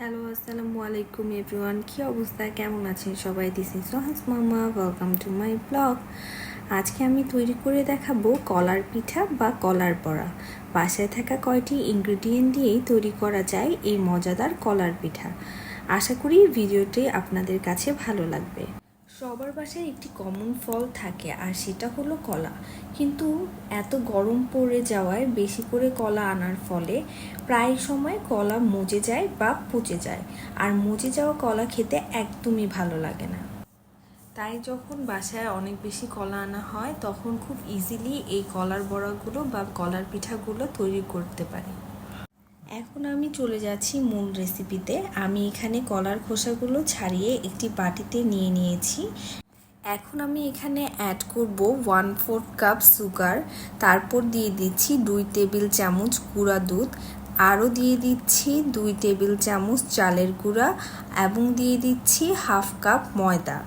Hello, আসসালামু আলাইকুম everyone. কী অবস্থা? কেমন আছেন সবাই? দিস ইজ সোহাস মামা ওয়েলকাম টু মাই ব্লগ আজকে আমি তৈরি করে দেখাবো কলার পিঠা বা কলার বড়া। বাসায় থাকা কয়টি ইনগ্রিডিয়েন্ট দিয়েই তৈরি করা যায় এই মজাদার কলার পিঠা। আশা করি ভিডিওটি আপনাদের কাছে ভালো লাগবে। সবার বাসায় একটি কমন ফল থাকে, আর সেটা হলো কলা। কিন্তু এত গরম পড়ে যাওয়ায় বেশি করে কলা আনার ফলে প্রায় সময় কলা মজে যায় বা পচে যায়, আর মজে যাওয়া কলা খেতে একদমই ভালো লাগে না। তাই যখন বাসায় অনেক বেশি কলা আনা হয়, তখন খুব ইজিলি এই কলার বড়াগুলো বা কলার পিঠাগুলো তৈরি করতে পারি। এখন আমি চলে যাচ্ছি মূল রেসিপিতে আমি এখানে কলার খোসাগুলো ছাড়িয়ে একটি বাটিতে নিয়ে নিয়েছি। এখন আমি এখানে অ্যাড করব ওয়ান ফোর্থ কাপ সুগার তারপর দিয়ে দিচ্ছি দুই টেবিল চামচ গুঁড়া দুধ, আরও দিয়ে দিচ্ছি দুই টেবিল চামচ চালের গুঁড়া, এবং দিয়ে দিচ্ছি হাফ কাপ ময়দা।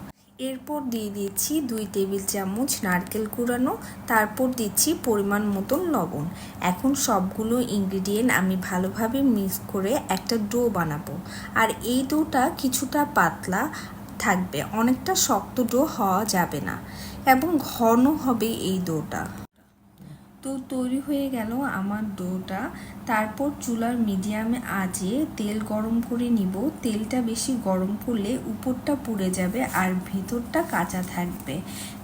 এরপর দিয়ে দিচ্ছি দুই টেবিল চামচ নারকেল কুড়ানো, তারপর দিচ্ছি পরিমাণ মতন লবণ। এখন সবগুলো ইনগ্রিডিয়েন্ট আমি ভালোভাবে মিক্স করে একটা ডো বানাবো। আর এই ডোটা কিছুটা পাতলা থাকবে, অনেকটা শক্ত ডো হওয়া যাবে না। এবং ঘন হবে এই ডোটা। তো তৈরি হয়ে গেল আমার ডোটা। তারপর চুলার মিডিয়ামে আজে তেল গরম করে নিব। তেলটা বেশি গরম করলে উপরটা পুড়ে যাবে আর ভেতরটা কাঁচা থাকবে।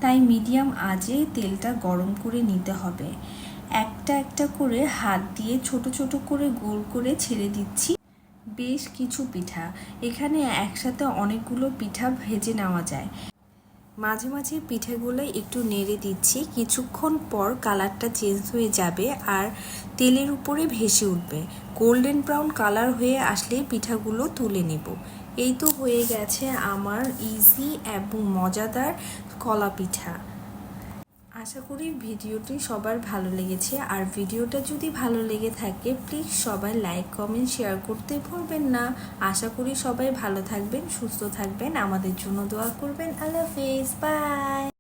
তাই মিডিয়াম আজে তেলটা গরম করে নিতে হবে। একটা একটা করে হাত দিয়ে ছোট ছোট করে গোল করে ছেড়ে দিচ্ছি। বেশ কিছু পিঠা। এখানে একসাথে অনেকগুলো পিঠা ভেজে নেওয়া যায়। মাঝে মাঝে পিঠেগুলো একটু নেড়ে দিচ্ছি। কিছুক্ষণ পর কালারটা চেঞ্জ হয়ে যাবে আর তেলের উপরে ভেসে উঠবে। গোল্ডেন ব্রাউন কালার হয়ে আসলে পিঠাগুলো তুলে নেব। এই তো হয়ে গেছে আমার ইজি এবং মজাদার কলা পিঠা। আশা করি ভিডিওটি সবার ভালো লেগেছে। আর ভিডিওটা যদি ভালো লেগে থাকে প্লিজ সবাই লাইক কমেন্ট শেয়ার করতে ভুলবেন না। আশা করি সবাই ভালো থাকবেন, সুস্থ থাকবেন। আমাদের জন্য দোয়া করবেন। আল্লাহ হাফেজ। বাই